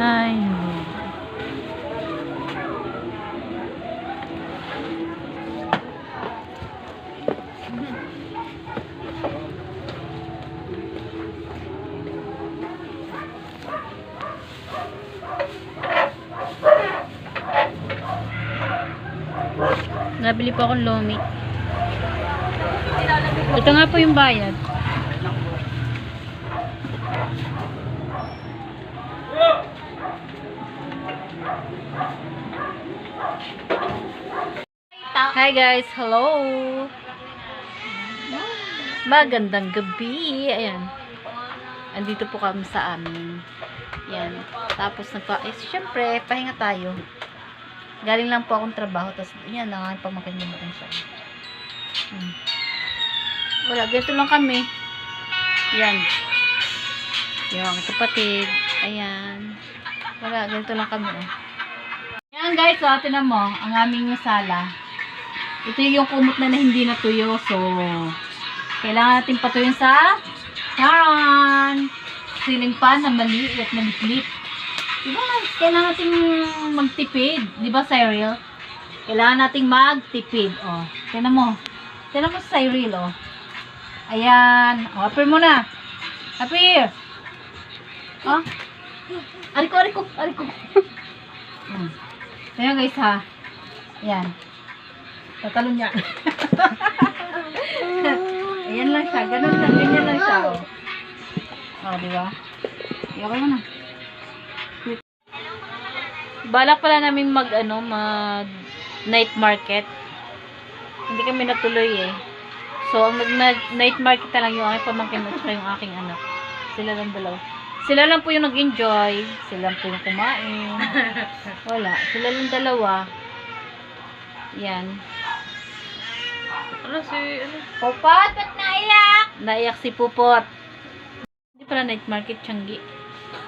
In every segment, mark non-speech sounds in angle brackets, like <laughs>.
Hi. Nabili po akong lomi. Ito nga po yung bayad. Hi guys, hello. Magandang gabi. Ayan. Andito po kami sa amin. Yan. Tapos nagpa eh, syempre, pahinga tayo. Galing lang po akong trabaho. Tapos, yan, nangangan pa makinimitan siya. Hmm. Wala, ganito lang kami. Yan. Yung kapatid. Ayan. Wala, ganito lang kami. Oh. Yan guys, so, tinan mo, ang aming sala. Ito yung kumot na, na hindi natuyo. So, kailangan natin patuyin sa charon. Ceiling fan na maliit na litlit. Diba, kailangan natin magtipid. Di ba, Cyril? Kailangan nating magtipid. O, tinan mo. Tinan mo Cyril, o. Ayan. O, appear mo na. Appear. O. Ariko, ariko, ariko. <laughs> Hmm. Ayan guys ha. Ayan. Tatalon niya. <laughs> Ayan lang siya. Ganun lang. Ganyan lang siya. O, oh, di ba? Okay mo na. Balak pala namin mag ano, mag night market. Hindi kami natuloy eh. So, ang mag night market na lang yung aking pamangkin at yung aking anak. Sila lang dalawa. Sila lang po yung nag-enjoy. Sila lang po yung kumain. <laughs> Wala. Sila lang dalawa. Yan. Ano si, ano? Pupot, ba't naiyak? Naiyak si Pupot. Hindi pala night market, Changi.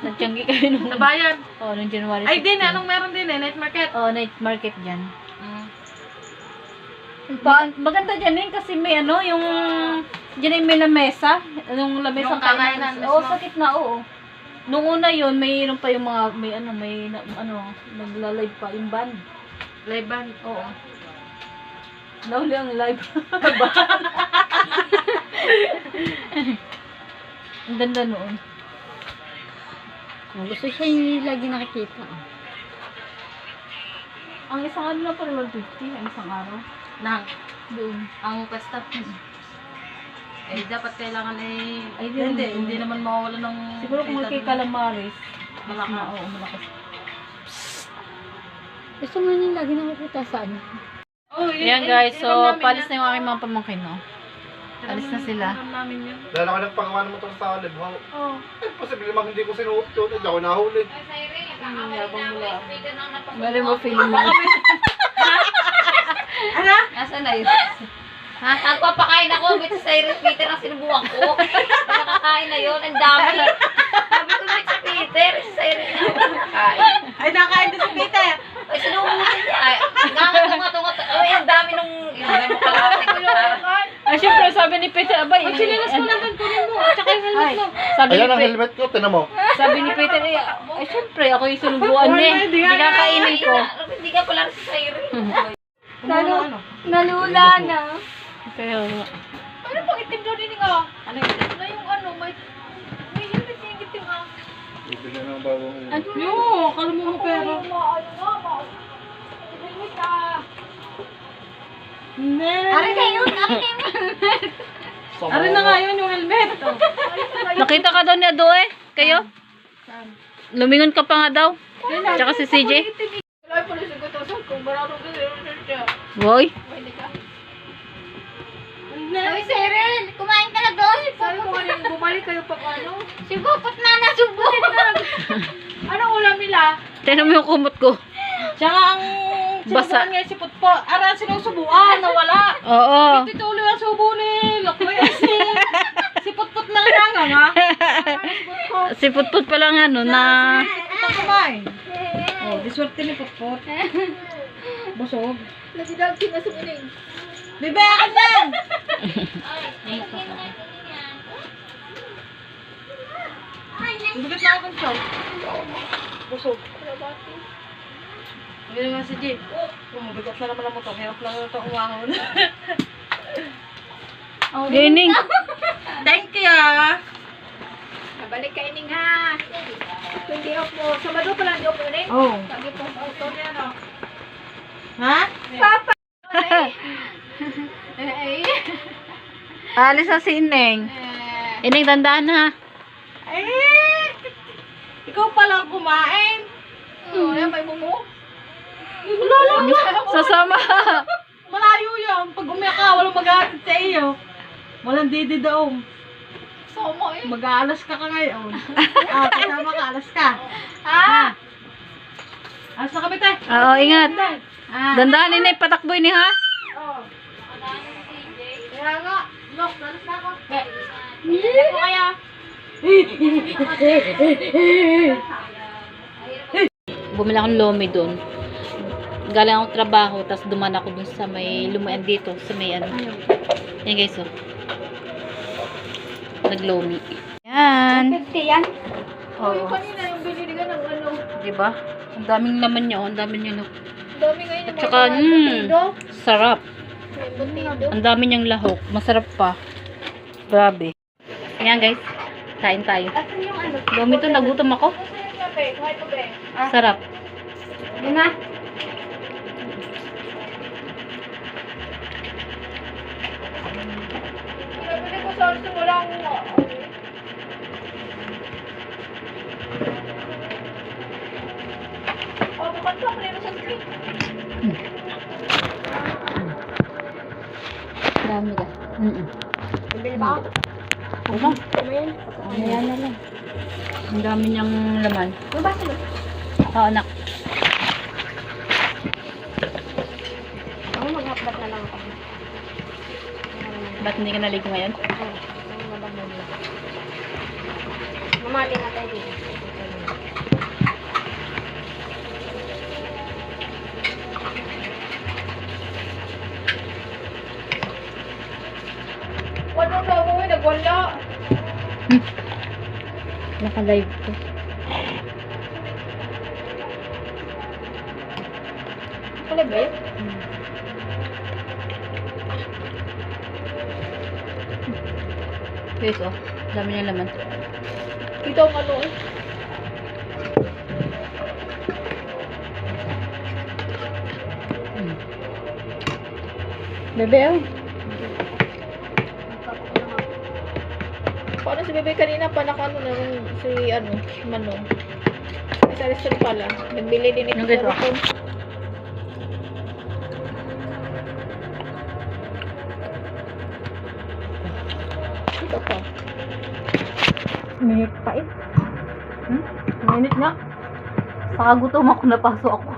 Nag-Changi kami nung... Sa bayan. Oh, nung January Ay, din, 16. anong meron din eh, night market. Oh, night market dyan. Mm. Ba- maganda dyan eh, kasi may ano, yung... Dyan ay may lamesa. Yung lamesa Yung kakainan Oo, mismo. sa gitna, oo. Nung una yun, mayroon pa yung mga, may ano, may, na- ano, nagla-live pa, yung band. Live band. Oo. Nahuli ang live. <laughs> ang ganda noon. Oh, gusto siya yung lagi nakikita. Ang isang ano na pala 150, ang isang araw. Nang, Doon. ang pesta. Eh, dapat kailangan eh, Ay, ay, di- hindi, hindi naman mawawala ng... Siguro kung kay Malakas. na, oo, malakas. Gusto mo yung lagi nakikita sa ano. Oh, yun, Ayan eh, guys, so namin palis na yung aking mga pamangkin, no? Alis na sila. Dahil ako nagpagawa ng motor sa Libhaw. Oh. Eh, posible mang hindi ko sinuot yun. Hindi ako nahuli. Mali mo feeling mo. Ano? <laughs> Nasaan na yun? <laughs> Ha? Nagpapakain ako. May sa Cyrus Peter ang sinubukan ko. Nakakain na yun. Ang dami. Sabi ko si Peter. Cyrus na ako nakakain. Ay, nakain din si Peter. Ay, sinubukan niya. Ay, ngangat-ngat-ngat. Ay, ang dami nung... Yung dami mo kalahati ko. Ah, syempre, sabi ni Peter, abay. Pag sinilas mo lang doon, kunin mo. Tsaka yung helmet Ay, mo. sabi ni Ayan ang Peter. helmet ko, tinan mo. Sabi ni Peter, eh, ay, syempre, ako yung sinubuan eh. hindi kakainin ko. Hindi ka pala si Cyrus. Lalo, ano? Nalula na. Pero, Ano pang itim doon din nga? Ano yung itim na yung ano, may... May helmet yung itim ah. Bibili ng bagong helmet. Ano? Yo, akala mo mo pera. Hindi. Ari kayo, ari kayo. Ari na nga yun yung helmet. nakita ka daw ni Ado eh. Kayo? Lumingon ka pa nga daw. Tsaka si CJ. Wala po na sa gutosan kung marami ko siya. Boy. Uy, Cyril, kumain ka na doon. Sabi ko kanina, bumalik kayo pag ano. Si Pupot na nasubo. Ano ulam nila? Tignan mo yung kumot ko. Tsaka ang Basa. sinubuan niya si Putpo. Ara, sinusubuan, nawala. Oo. Ito tuloy ang subo ni Lokboy si si Putput na lang nga. Si Putput. Si Putput pa lang ano na... Ito kumain. Oh, diswerte ni Putput. <laughs> Busog. Nagidag sinasubunin. Bibayakan yan! Dugit na ako ng chow. Busog. Hindi naman si Jay. Oh, mabigat na naman ang motor. Hirap na naman ito umahon. <laughs> Gining. <laughs> Thank you ah. Balik ka ining ha. Hindi ako. Sabado pa lang di ako rin. Oh. Lagi pong auto niya no. Ha? <laughs> Eh, Alis na si Ineng. eh. Ineng, tandaan ha. Eh! Ikaw palang kumain. Oh, yan, may mumu. Sasama. Malayo yan. Pag umiyak ka, walang mag-aatid sa iyo. Walang dididaong. Somo eh. Mag-aalas ka ka ngayon. <laughs> ah, kasama ka, alas ka. Ha? Alas na kami, te. Oo, ingat. Ah. Dandaan Ineng, patakboy ni ha. Oh. Kaya nga. Look, nalas na ako. Hindi ko kaya. Bumili akong lomi doon. Galing akong trabaho, tapos duman ako dun sa may lumaan dito, sa may ano. Yan guys, oh. Naglomi. Yan. 50 yan. Oo. kanina yung binili ka ng ano. Diba? Ang daming laman niya, oh. Ang dami niya, no. Ang dami ngayon At saka, mm, butido. sarap. Ang dami niyang lahok. Masarap pa. Grabe. Ayan guys. Kain tayo. Lomi to, nagutom ako. Sarap. Yun na. Nabili ko sa gusto mo lang. Oh, bukan ka, pala sa screen. Dami ka. Mm -mm. Ano? Ayan. Ayan na lang. Ang dami niyang laman. Ano ba sila? Oo, anak. Ako mag-upload na lang ako. Ba't hindi ka naligo ngayon? Mamali na tayo dito. Naka-live ko. Wala ba yun? Guys, oh. Dami niyang laman. Ito ang ano eh. Bebe, oh. Paano si Bebe kanina pa nakano na si ano, Manong. Sa restaurant pala. Nagbili din ito sa restaurant. Ito pa. Minute pa eh. Hmm? Mainit nga. Saka gutom ako, napaso ako.